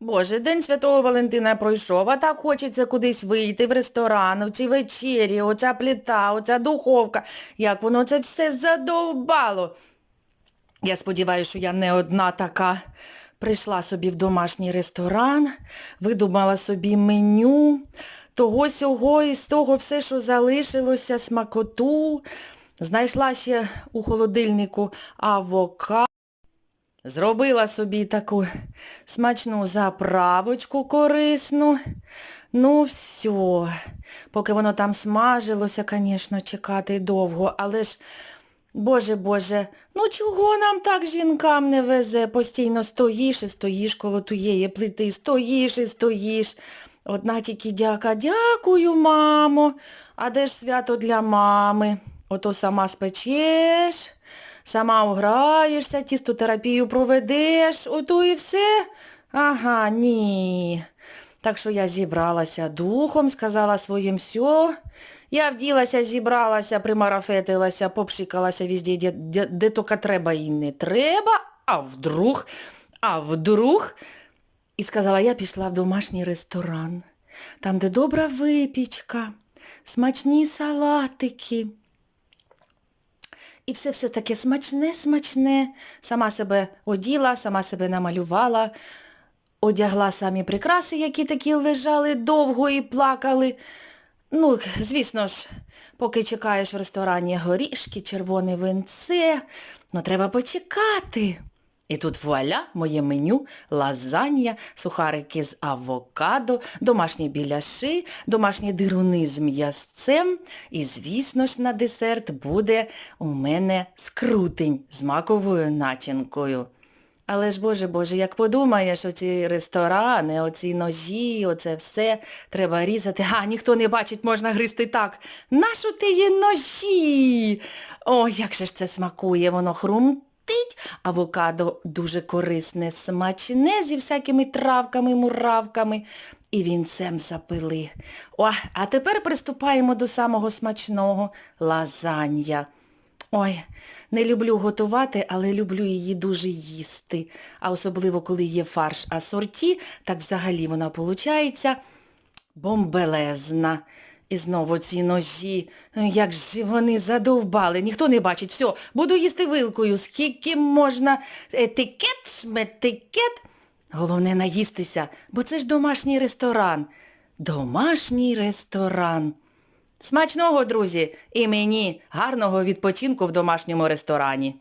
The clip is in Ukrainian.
Боже, День Святого Валентина пройшов, а так хочеться кудись вийти в ресторан, в ці вечері, оця плита, оця духовка. Як воно це все задовбало. Я сподіваюся, що я не одна така. Прийшла собі в домашній ресторан, видумала собі меню, того сього і з того все, що залишилося, смакоту. Знайшла ще у холодильнику авокадо. Зробила собі таку смачну заправочку корисну. Ну, все. Поки воно там смажилося, звісно, чекати довго, але ж, боже, боже, ну чого нам так жінкам не везе? Постійно стоїш і стоїш коло тієї плити, стоїш і стоїш. Одна тільки дяка, дякую, мамо. А де ж свято для мами? Ото сама спечеш, сама ограєшся, тістотерапію проведеш, ото і все. Ага, ні. Так що я зібралася духом, сказала своїм все. Я вділася, зібралася, примарафетилася, попшикалася везде, де, де, де тільки треба і не треба, а вдруг, а вдруг. І сказала, я пішла в домашній ресторан, там, де добра випічка, смачні салатики. І все все таке смачне-смачне. Сама себе оділа, сама себе намалювала, одягла самі прикраси, які такі лежали довго і плакали. Ну, звісно ж, поки чекаєш в ресторані горішки, червоне винце, ну треба почекати. І тут вуаля, моє меню, лазанья, сухарики з авокадо, домашні біляши, домашні дируни з м'ясцем. І, звісно ж, на десерт буде у мене скрутень з маковою начинкою. Але ж, Боже, Боже, як подумаєш, оці ресторани, оці ножі, оце все треба різати. А, ніхто не бачить, можна гризти так. Нащо ти є ножі? О, як же ж це смакує, воно хрумтить. Авокадо дуже корисне, смачне зі всякими травками, муравками. І вінцем запили. О, а тепер приступаємо до самого смачного лазанья. Ой, не люблю готувати, але люблю її дуже їсти. А особливо, коли є фарш асорті, так взагалі вона виходить бомбелезна. І знову ці ножі, Ну, як же вони задовбали, ніхто не бачить. Все, буду їсти вилкою, скільки можна етикет, шметикет. Головне наїстися, бо це ж домашній ресторан. Домашній ресторан. Смачного, друзі, і мені гарного відпочинку в домашньому ресторані.